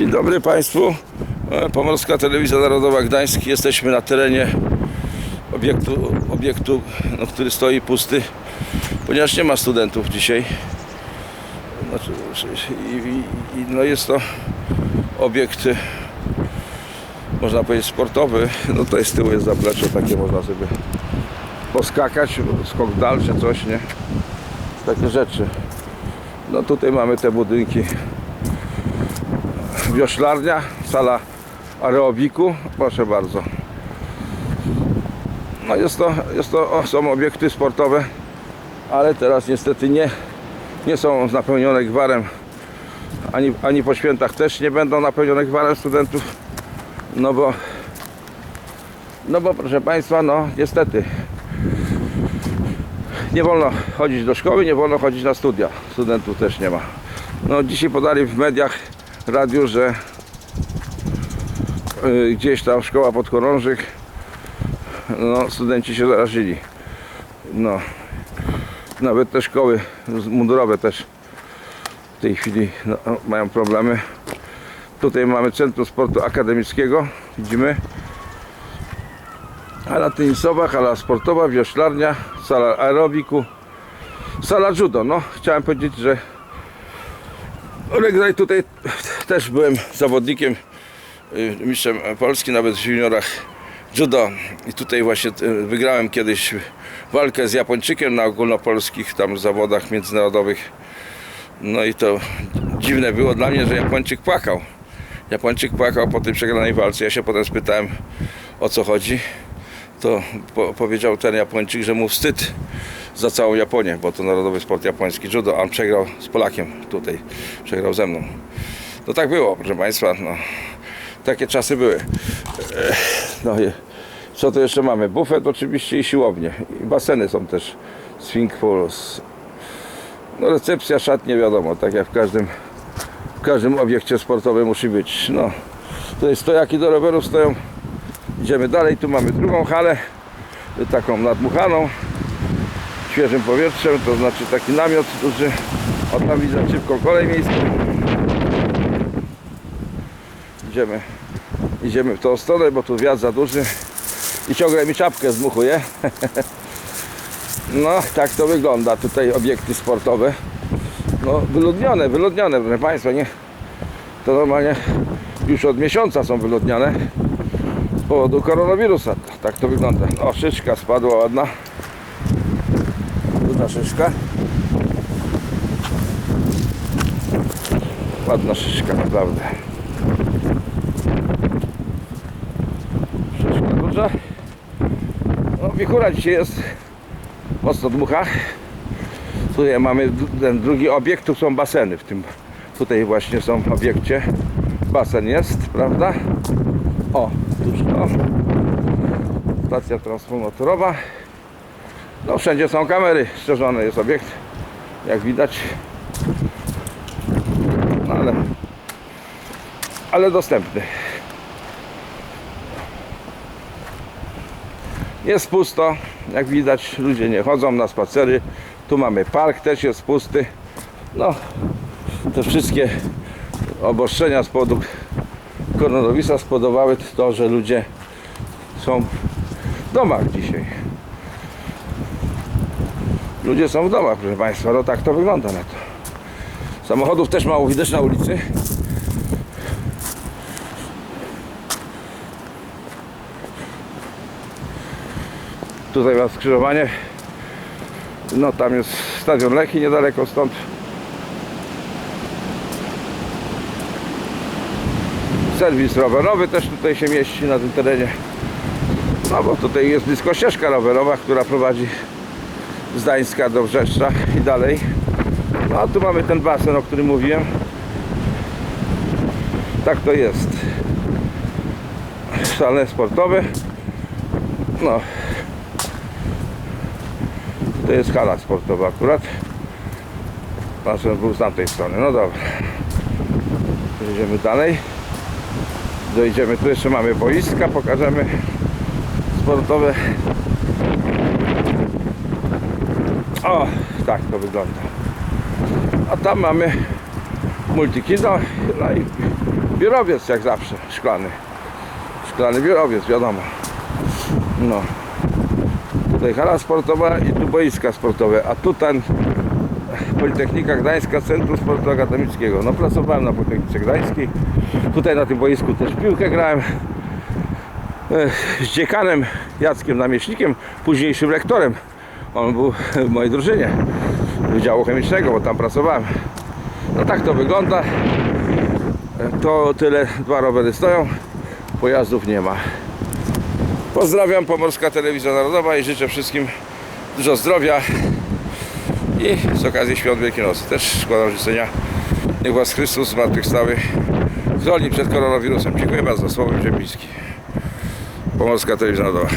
Dzień dobry Państwu. E, Pomorska Telewizja Narodowa Gdańsk. Jesteśmy na terenie obiektu, obiektu no, który stoi pusty, ponieważ nie ma studentów dzisiaj. Znaczy, i, i, no jest to obiekt, e, można powiedzieć, sportowy. No to jest z tyłu jest zaplecze, takie można sobie poskakać, skok dalszy, coś, nie? Takie rzeczy. No tutaj mamy te budynki wioślarnia, sala aerobiku, proszę bardzo. No jest to, jest to są obiekty sportowe, ale teraz niestety nie, nie są napełnione gwarem, ani, ani po świętach też nie będą napełnione gwarem studentów, no bo, no bo proszę Państwa, no niestety nie wolno chodzić do szkoły, nie wolno chodzić na studia, studentów też nie ma. No dzisiaj podali w mediach radiu, że y, gdzieś tam szkoła podchorążych no studenci się zarazili. No nawet te szkoły mundurowe też w tej chwili no, mają problemy. Tutaj mamy Centrum Sportu Akademickiego widzimy. Hala tenisowa, hala sportowa, wioślarnia sala aerobiku sala judo, no chciałem powiedzieć, że Olegdaj tutaj też byłem zawodnikiem, y, mistrzem Polski, nawet w juniorach judo i tutaj właśnie y, wygrałem kiedyś walkę z Japończykiem na ogólnopolskich tam zawodach międzynarodowych. No i to dziwne było dla mnie, że Japończyk płakał. Japończyk płakał po tej przegranej walce. Ja się potem spytałem o co chodzi. To po, powiedział ten Japończyk, że mu wstyd za całą Japonię, bo to narodowy sport japoński judo, a on przegrał z Polakiem tutaj, przegrał ze mną. No tak było, proszę Państwa, no, takie czasy były. Ech, No i co tu jeszcze mamy? Bufet oczywiście i siłownie. I baseny są też. Swing Pools. No recepcja, szatnie wiadomo, tak jak w każdym, w każdym obiekcie sportowym musi być. No, tutaj stojaki do rowerów stoją. Idziemy dalej, tu mamy drugą halę, taką nadmuchaną świeżym powietrzem, to znaczy taki namiot duży. O tam widzę szybką kolej miejską. Idziemy, idziemy w tą stronę, bo tu wiatr za duży i ciągle mi czapkę zmuchuje. No, tak to wygląda. Tutaj obiekty sportowe. No, wyludnione, wyludnione, proszę Państwa, nie? To normalnie już od miesiąca są wyludnione z powodu koronawirusa. Tak to wygląda. O, szyczka spadła ładna ładna szyszka. Ładna szyszka, naprawdę. No, wichura dzisiaj jest mocno dmucha. Tutaj mamy ten drugi obiekt, tu są baseny w tym. Tutaj właśnie są w obiekcie. Basen jest, prawda? O, tuż to. Stacja transformatorowa. No wszędzie są kamery, strzeżony jest obiekt, jak widać. No ale, ale dostępny. Jest pusto, jak widać ludzie nie chodzą na spacery. Tu mamy park, też jest pusty. No, te wszystkie obostrzenia z powodu koronawirusa spowodowały to, że ludzie są w domach dzisiaj. Ludzie są w domach, proszę Państwa, no tak to wygląda na to. Samochodów też mało widać na ulicy. Tutaj ma skrzyżowanie. No tam jest stadion Leki niedaleko stąd. Serwis rowerowy też tutaj się mieści na tym terenie. No bo tutaj jest blisko ścieżka rowerowa, która prowadzi z do Wrzeszcza i dalej. No a tu mamy ten basen, o którym mówiłem. Tak to jest. Szalne sportowe. No. To jest hala sportowa akurat. Basen był z tamtej strony. No dobra. Jedziemy dalej. Dojdziemy. Tu jeszcze mamy boiska. Pokażemy sportowe O, tak to wygląda. A tam mamy multikino, no i biurowiec jak zawsze, szklany. Szklany biurowiec, wiadomo. No. Tutaj hala sportowa i tu boiska sportowe, a tu ten Politechnika Gdańska, Centrum Sportu Akademickiego. No pracowałem na Politechnice Gdańskiej. Tutaj na tym boisku też piłkę grałem. Ech, Z dziekanem Jackiem Namieśnikiem, późniejszym lektorem. On był w mojej drużynie Wydziału Chemicznego, bo tam pracowałem. No tak to wygląda. To tyle, dwa rowery stoją, pojazdów nie ma. Pozdrawiam Pomorska Telewizja Narodowa i życzę wszystkim dużo zdrowia i z okazji Świąt Wielkiej Nocy też składam życzenia. Niech Was Chrystus zmartwychwstały chroni przed koronawirusem. Dziękuję bardzo. Słowem Ziemiński. Pomorska Telewizja Narodowa.